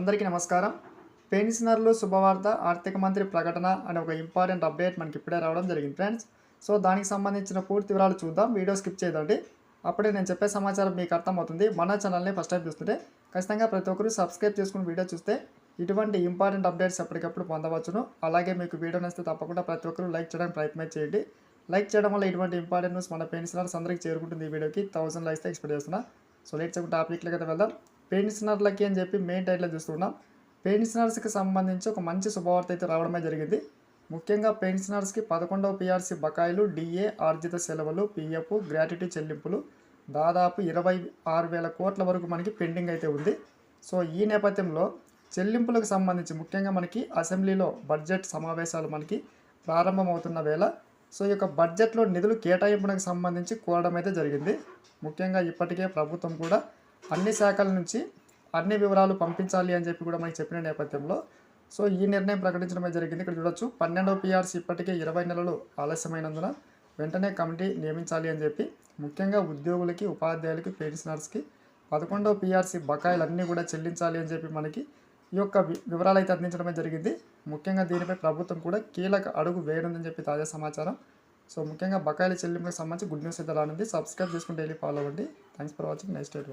అందరికీ నమస్కారం. పెన్షనర్లు శుభవార్త ఆర్థిక మంత్రి ప్రకటన అనే ఒక ఇంపార్టెంట్ అప్డేట్ మనకి ఇప్పుడే రావడం జరిగింది ఫ్రెండ్స్. సో దానికి సంబంధించిన పూర్తి వివరాలు చూద్దాం. వీడియో స్కిప్ చేయదండి. అప్పుడే నేను చెప్పే సమాచారం మీకు అర్థమవుతుంది. మన ఛానల్ని ఫస్ట్ టైం చూస్తుంటే ఖచ్చితంగా ప్రతి ఒక్కరు సబ్స్క్రైబ్ చేసుకుని వీడియో చూస్తే ఇటువంటి ఇంపార్టెంట్ అప్డేట్స్ ఎప్పటికప్పుడు పొందవచ్చును. అలాగే మీకు వీడియో నచ్చితే తప్పకుండా ప్రతి ఒక్కరు లైక్ చేయడానికి ప్రయత్నం చేయండి. లైక్ చేయడం వల్ల ఇటువంటి ఇంపార్టెంట్ న్యూస్ మన పెన్షనర్స్ అందరికీ చేరుకుంటుంది ఈ వీడియోకి. థౌసండ్ లైక్స్ ఎక్స్పెక్ట్ చేస్తున్నా. సో లేట్ చెప్పిన టాపిక్లకి అయితే వెళ్దాం. పెన్షనర్లకి అని చెప్పి మెయిన్ టైట్లో చూస్తున్నాం పెన్షనర్స్కి సంబంధించి ఒక మంచి శుభవార్త అయితే రావడమే జరిగింది. ముఖ్యంగా పెన్షనర్స్కి పదకొండవ పిఆర్సీ బకాయిలు డిఏ ఆర్జిత సెలవులు పిఎఫ్ గ్రాట్యుటీ చెల్లింపులు. దాదాపు ఇరవై ఆరు వేల కోట్ల వరకు మనకి పెండింగ్ అయితే ఉంది. సో ఈ నేపథ్యంలో చెల్లింపులకు సంబంధించి ముఖ్యంగా మనకి అసెంబ్లీలో బడ్జెట్ సమావేశాలు మనకి ప్రారంభమవుతున్న వేళ సో ఈ యొక్క బడ్జెట్లో నిధులు కేటాయింపునకు సంబంధించి కోరడం అయితే జరిగింది. ముఖ్యంగా ఇప్పటికే ప్రభుత్వం కూడా అన్ని శాఖల నుంచి అన్ని వివరాలు పంపించాలి అని చెప్పి కూడా మనకి చెప్పిన నేపథ్యంలో. సో ఈ నిర్ణయం ప్రకటించడమే జరిగింది. ఇక్కడ చూడొచ్చు. పన్నెండవ పిఆర్సీ ఇప్పటికే ఇరవై నెలలు ఆలస్యమైనందున వెంటనే కమిటీ నియమించాలి అని చెప్పి ముఖ్యంగా ఉద్యోగులకి ఉపాధ్యాయులకి పెన్షనర్స్కి పదకొండవ పిఆర్సీ బకాయిలన్నీ కూడా చెల్లించాలి అని చెప్పి మనకి ఈ యొక్క వి- వివరాలు అయితే అందించడమే జరిగింది. ముఖ్యంగా దీనిపై ప్రభుత్వం కూడా కీలక అడుగు వేయనుందని చెప్పి తాజా సమాచారం. సో ముఖ్యంగా బకాయిల చెల్లింపులకు సంబంధించి గుడ్ న్యూస్ అయితే రానుంది. సబ్స్క్రైబ్ చేసుకుని డైలీ ఫాలో అవ్వండి. Thanks for watching. Next date